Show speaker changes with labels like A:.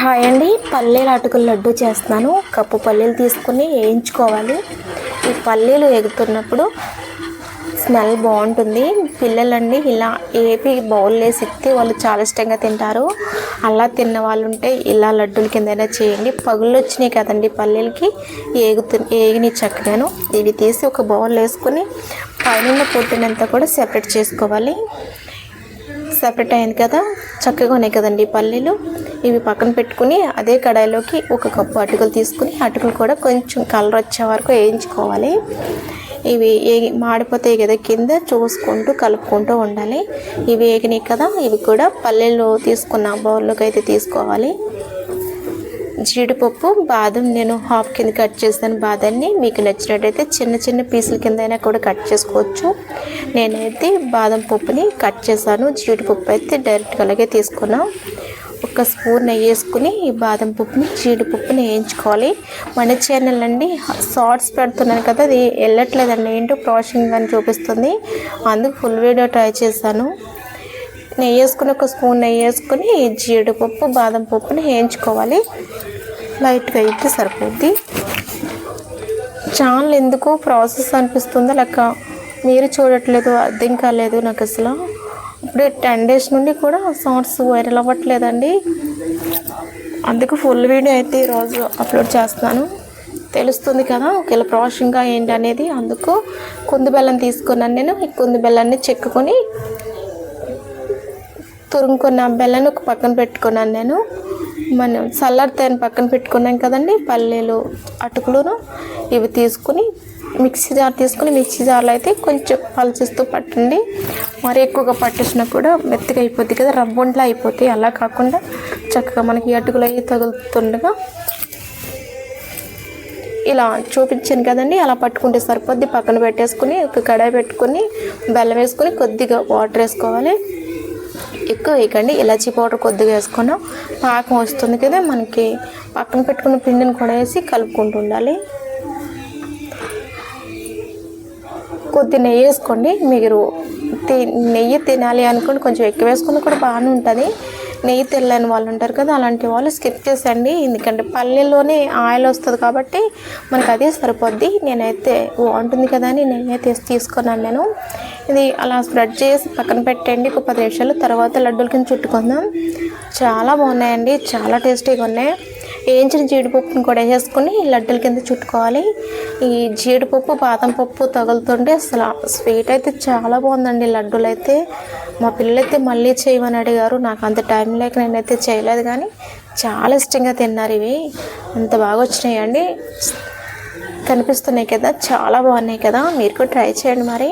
A: Hi అండి. పల్లీల అటుకుల లడ్డు చేస్తున్నాను. కప్పు పల్లీలు తీసుకుని వేయించుకోవాలి. ఈ పల్లీలు ఎగుతున్నప్పుడు స్మెల్ బాగుంటుంది. పిల్లలండి ఇలా ఏపి బౌల్ వేసి ఇస్తే వాళ్ళు చాలా ఇష్టంగా తింటారు. అలా తిన్న వాళ్ళు ఉంటే ఇలా లడ్డూల కిందైనా చేయండి. పగుళ్ళు వచ్చినాయి కదండి పల్లీలకి. ఏగుతు ఏగిని చక్కగాను. ఇవి తీసి ఒక బౌల్ వేసుకొని పైన పొట్టునంతా కూడా సెపరేట్ చేసుకోవాలి. సెపరేట్ అయింది కదా? చక్కగా ఉన్నాయి కదండి పల్లీలు. ఇవి పక్కన పెట్టుకుని అదే కడాయిలోకి ఒక కప్పు అటుకులు తీసుకుని అటుకులు కూడా కొంచెం కలర్ వచ్చే వరకు వేయించుకోవాలి. ఇవి ఏగి మాడిపోతాయి కదా కింద చూసుకుంటూ కలుపుకుంటూ ఉండాలి. ఇవి వేగినాయి కదా ఇవి కూడా పల్లీలు తీసుకున్న బౌల్లోకి అయితే తీసుకోవాలి. జీడిపప్పు బాదం నేను హాఫ్ కింద కట్ చేస్తాను బాదాన్ని మీకు నచ్చినట్టయితే చిన్న చిన్న పీసుల కింద అయినా కూడా కట్ చేసుకోవచ్చు. నేనైతే బాదం పప్పుని కట్ చేశాను. జీడిపప్పు అయితే డైరెక్ట్గా అలాగే తీసుకున్నాను ఒక స్పూన్ నెయ్యి వేసుకుని ఈ బాదం పప్పుని జీడిపప్పుని వేయించుకోవాలి. మన ఛానల్ అండి షార్ట్స్ పెడుతున్నాను కదా అది వెళ్ళట్లేదండి. ఏంటో ప్రాసెసింగ్ అని చూపిస్తుంది. అందుకు ఫుల్ వీడియో ట్రై చేశాను. నెయ్యి వేసుకుని ఒక స్పూన్ నెయ్యి వేసుకుని జీడిపప్పు బాదం పప్పుని వేయించుకోవాలి. లైట్గా అయితే సరిపోద్ది. ఛానల్ ఎందుకు ప్రాసెస్ అనిపిస్తుందో లేక మీరు చూడట్లేదు అర్థం కాలేదు నాకు అసలు. ఇప్పుడు టెన్ డేస్ నుండి కూడా సాంగ్స్ వైరల్ అవ్వట్లేదండి. అందుకు ఫుల్ వీడియో అయితే ఈరోజు అప్లోడ్ చేస్తున్నాను. తెలుస్తుంది కదా ఒకవేళ ప్రాసెసింగ్గా ఏంటి అనేది అందుకు కుంది బెల్లం తీసుకున్నాను నేను. ఈ కుందు బెల్లాన్ని చెక్కుకొని తురుముకున్న బెల్లాన్ని ఒక పక్కన పెట్టుకున్నాను నేను. మనం చల్లారితేని పక్కన పెట్టుకున్నాం కదండి పల్లీలు అటుకులును ఇవి తీసుకుని మిక్సీ జార్ తీసుకుని మిక్సీ జార్లో అయితే కొంచెం పలుచిస్తూ పట్టండి. మరి ఎక్కువగా పట్టేసినా కూడా మెత్తగా అయిపోద్ది కదా రవ్వంట్లో అయిపోతాయి. అలా కాకుండా చక్కగా మనకి అటుకులు అవి తగులుతుండగా ఇలా చూపించాను కదండి అలా పట్టుకుంటే సరిపోద్ది. పక్కన పెట్టేసుకుని ఒక కడాయి పెట్టుకుని బెల్లం వేసుకుని కొద్దిగా వాటర్ వేసుకోవాలి. ఎక్కువ వేయకండి. ఇలాచీ పౌడర్ కొద్దిగా వేసుకున్నాం. పాకం వస్తుంది కదా మనకి పక్కన పెట్టుకున్న పిండిని కూడా వేసి కలుపుకుంటూ ఉండాలి. కొద్ది నెయ్యి వేసుకోండి. మీరు తి- నెయ్యి తినాలి అనుకుని కొంచెం ఎక్కువ వేసుకుని కూడా బాగానే ఉంటుంది. నెయ్యి తెల్లని వాళ్ళు ఉంటారు కదా అలాంటి వాళ్ళు స్కిప్ చేసండి ఎందుకంటే పల్లెల్లోనే ఆయిల్ వస్తుంది కాబట్టి మనకు అదే సరిపోద్ది. నేనైతే బాగుంటుంది కదా అని నెయ్యి తీసుకున్నాను నేను. ఇది అలా స్ప్రెడ్ చేసి పక్కన పెట్టండి ఒక పది నిమిషాలు. తర్వాత లడ్డూల కింద చుట్టుకుందాం. చాలా బాగున్నాయండి చాలా టేస్టీగా ఉన్నాయి. వేయించిన జీడిపప్పుని కూడా వేసేసుకుని లడ్డూల కింద చుట్టుకోవాలి. ఈ జీడిపప్పు బాదం పప్పు తగులుతుంటే అసలు స్వీట్ అయితే చాలా బాగుందండి లడ్డూలు అయితే. మా పిల్లలైతే మళ్ళీ చేయమని అడిగారు. నాకు అంత టైం లేక నేనైతే చేయలేదు కానీ చాలా ఇష్టంగా తిన్నారు ఇవి. అంత బాగా వచ్చినాయండి కనిపిస్తున్నాయి కదా చాలా బాగున్నాయి కదా. మీరు కూడా ట్రై చేయండి మరి.